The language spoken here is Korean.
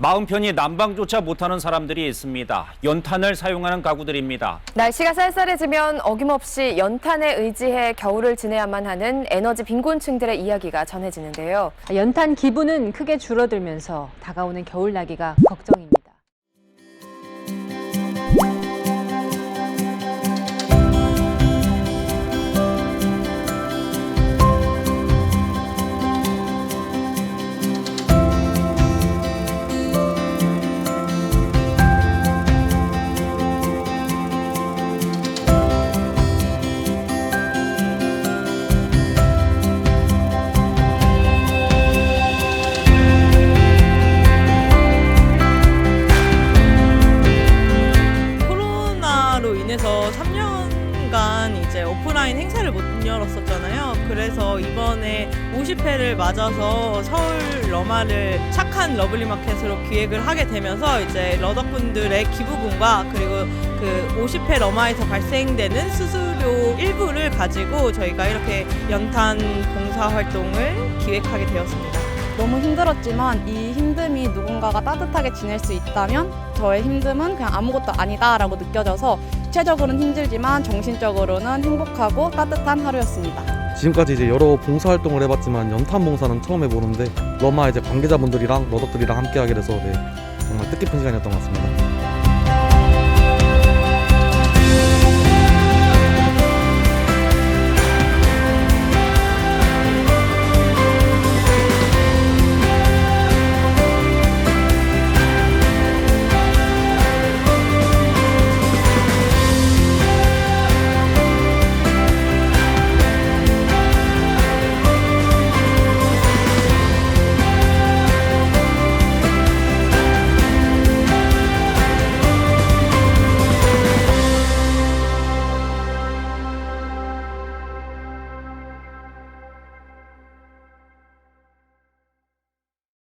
마음 편히 난방조차 못하는 사람들이 있습니다. 연탄을 사용하는 가구들입니다. 날씨가 쌀쌀해지면 어김없이 연탄에 의지해 겨울을 지내야만 하는 에너지 빈곤층들의 이야기가 전해지는데요. 연탄 기부는 크게 줄어들면서 다가오는 겨울 나기가 걱정입니다. 3년간 이제 오프라인 행사를 못 열었었잖아요. 그래서 이번에 50회를 맞아서 서울 러마를 착한 러블리 마켓으로 기획을 하게 되면서 이제 러더분들의 기부금과 그리고 그 50회 러마에서 발생되는 수수료 일부를 가지고 저희가 이렇게 연탄 봉사 활동을 기획하게 되었습니다. 너무 힘들었지만 이 힘듦이 누군가가 따뜻하게 지낼 수 있다면 저의 힘듦은 그냥 아무것도 아니다라고 느껴져서 육체적으로는 힘들지만 정신적으로는 행복하고 따뜻한 하루였습니다. 지금까지 이제 여러 봉사 활동을 해봤지만 연탄 봉사는 처음 해보는데 러마 이제 관계자분들이랑 러덕들이랑 함께하게 돼서 네, 정말 뜻깊은 시간이었던 것 같습니다.